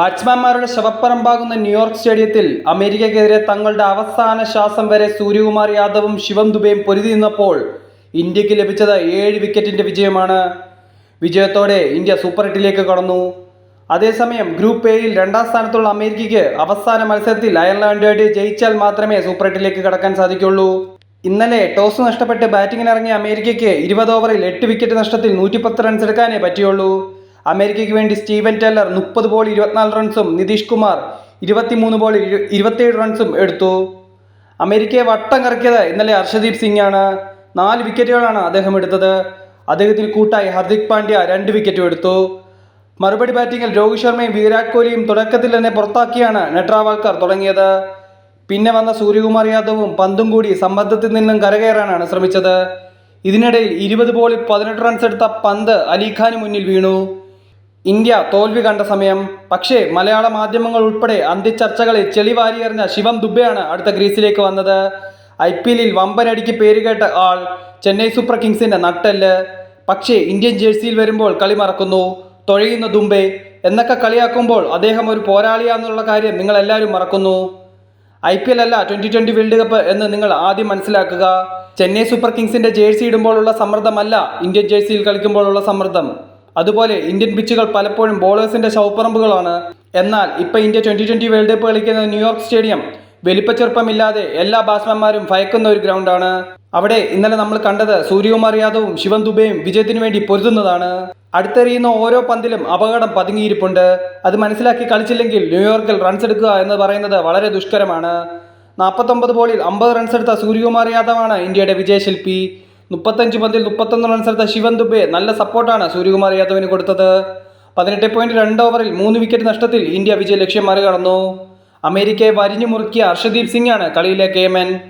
ബാറ്റ്സ്മാൻമാരുടെ ശവപ്പറമ്പാകുന്ന New York സ്റ്റേഡിയത്തിൽ അമേരിക്കക്കെതിരെ തങ്ങളുടെ അവസാന ശ്വാസം വരെ സൂര്യകുമാർ യാദവും ശിവം ദുബെയും പൊരുതി നിന്നപ്പോൾ ഇന്ത്യയ്ക്ക് ലഭിച്ചത് ഏഴ് വിക്കറ്റിന്റെ വിജയമാണ്. വിജയത്തോടെ ഇന്ത്യ സൂപ്പർ എട്ടിലേക്ക് കടന്നു. അതേസമയം ഗ്രൂപ്പ് എയിൽ രണ്ടാം സ്ഥാനത്തുള്ള അമേരിക്കയ്ക്ക് അവസാന മത്സരത്തിൽ അയർലൻഡുമായിട്ട് ജയിച്ചാൽ മാത്രമേ സൂപ്പർ എട്ടിലേക്ക് കടക്കാൻ സാധിക്കുള്ളൂ. ഇന്നലെ ടോസ് നഷ്ടപ്പെട്ട് ബാറ്റിങ്ങിനിറങ്ങിയ അമേരിക്കയ്ക്ക് ഇരുപത് ഓവറിൽ എട്ട് വിക്കറ്റ് നഷ്ടത്തിൽ നൂറ്റിപ്പത്ത് റൺസ് എടുക്കാനേ പറ്റിയുള്ളൂ. അമേരിക്കയ്ക്ക് വേണ്ടി സ്റ്റീവൻ ടെല്ലർ മുപ്പത് ബോൾ ഇരുപത്തിനാല് റൺസും നിതീഷ് കുമാർ ഇരുപത്തിമൂന്ന് ബോൾ ഇരു- ഇരുപത്തിയേഴ് റൺസും എടുത്തു. അമേരിക്കയെ വട്ടം കറക്കിയത് ഇന്നലെ ഹർഷദീപ് സിംഗ് ആണ് നാല് വിക്കറ്റുകളാണ് അദ്ദേഹം എടുത്തത്. അദ്ദേഹത്തിന് കൂട്ടായി ഹർദിക് പാണ്ഡ്യ രണ്ട് വിക്കറ്റും എടുത്തു. മറുപടി ബാറ്റിങ്ങിൽ രോഹിത് ശർമ്മയും വിരാട് കോഹ്ലിയും തുടക്കത്തിൽ തന്നെ പുറത്താക്കിയാണ് നെട്രാവാൾക്കർ തുടങ്ങിയത്. പിന്നെ വന്ന സൂര്യകുമാർ യാദവും പന്തും കൂടി സമ്മർദ്ദത്തിൽ നിന്നും കരകയറാനാണ് ശ്രമിച്ചത്. ഇതിനിടയിൽ ഇരുപത് ബോളിൽ പതിനെട്ട് റൺസ് എടുത്ത പന്ത് അലിഖാന് മുന്നിൽ വീണു. ഇന്ത്യ തോൽവി കണ്ട സമയം. പക്ഷേ മലയാള മാധ്യമങ്ങൾ ഉൾപ്പെടെ അന്ത്യചർച്ചകളിൽ ചെളിവാരിയെറിഞ്ഞ ശിവം ദുബെയാണ് അടുത്ത ഗ്രീസിലേക്ക് വന്നത്. ഐ പി എല്ലിൽ വമ്പനടിക്ക് പേരുകേട്ട ആൾ ചെന്നൈ സൂപ്പർ കിങ്സിന്റെ നട്ടെല്ല്. പക്ഷേ ഇന്ത്യൻ ജേഴ്സിയിൽ വരുമ്പോൾ കളി മറക്കുന്നു. തൊഴയുന്ന ദുംബെ എന്നൊക്കെ കളിയാക്കുമ്പോൾ അദ്ദേഹം ഒരു പോരാളിയാണെന്നുള്ള കാര്യം നിങ്ങൾ എല്ലാവരും മറക്കുന്നു. ഐ പി എൽ അല്ല ട്വന്റി ട്വന്റി വേൾഡ് കപ്പ് എന്ന് നിങ്ങൾ ആദ്യം മനസ്സിലാക്കുക. ചെന്നൈ സൂപ്പർ കിങ്സിന്റെ ജേഴ്സി ഇടുമ്പോഴുള്ള സമ്മർദ്ദമല്ല ഇന്ത്യൻ ജേഴ്സിയിൽ കളിക്കുമ്പോഴുള്ള സമ്മർദ്ദം. അതുപോലെ ഇന്ത്യൻ പിച്ചുകൾ പലപ്പോഴും ബോളേഴ്സിന്റെ ശവപ്പറമ്പുകളാണ്. എന്നാൽ ഇപ്പൊ India twenty twenty world cup കളിക്കുന്ന ന്യൂയോർക്ക് സ്റ്റേഡിയം വലിപ്പച്ചെറുപ്പമില്ലാതെ എല്ലാ ബാറ്റ്സ്മാൻമാരും ഭയക്കുന്ന ഒരു ഗ്രൗണ്ടാണ് അവിടെ ഇന്നലെ നമ്മൾ കണ്ടത് സൂര്യകുമാർ യാദവും ശിവൻ ദുബെയും വിജയത്തിന് വേണ്ടി പൊരുതുന്നതാണ്. അടുത്തെറിയുന്ന ഓരോ പന്തിലും അപകടം പതുങ്ങിയിരിപ്പുണ്ട്. അത് മനസ്സിലാക്കി കളിച്ചില്ലെങ്കിൽ ന്യൂയോർക്കിൽ റൺസ് എടുക്കുക എന്ന് പറയുന്നത് വളരെ ദുഷ്കരമാണ്. നാൽപ്പത്തൊമ്പത് ബോളിൽ അമ്പത് റൺസ് എടുത്ത സൂര്യകുമാർ യാദവാണ് ഇന്ത്യയുടെ വിജയശില്പി. മുപ്പത്തഞ്ച് പന്തിൽ മുപ്പത്തൊന്ന് റൺസ് എടുത്ത ശിവൻ ദുബെ നല്ല സപ്പോർട്ടാണ് സൂര്യകുമാർ യാദവിന് കൊടുത്തത്. പതിനെട്ട് പോയിന്റ് രണ്ട് ഓവറിൽ മൂന്ന് വിക്കറ്റ് നഷ്ടത്തിൽ ഇന്ത്യ വിജയ ലക്ഷ്യം മറികടന്നു. അമേരിക്കയെ വരിഞ്ഞു മുറുക്കിയ അർഷദീപ് സിംഗാണ് കളിയിലെ കേമൻ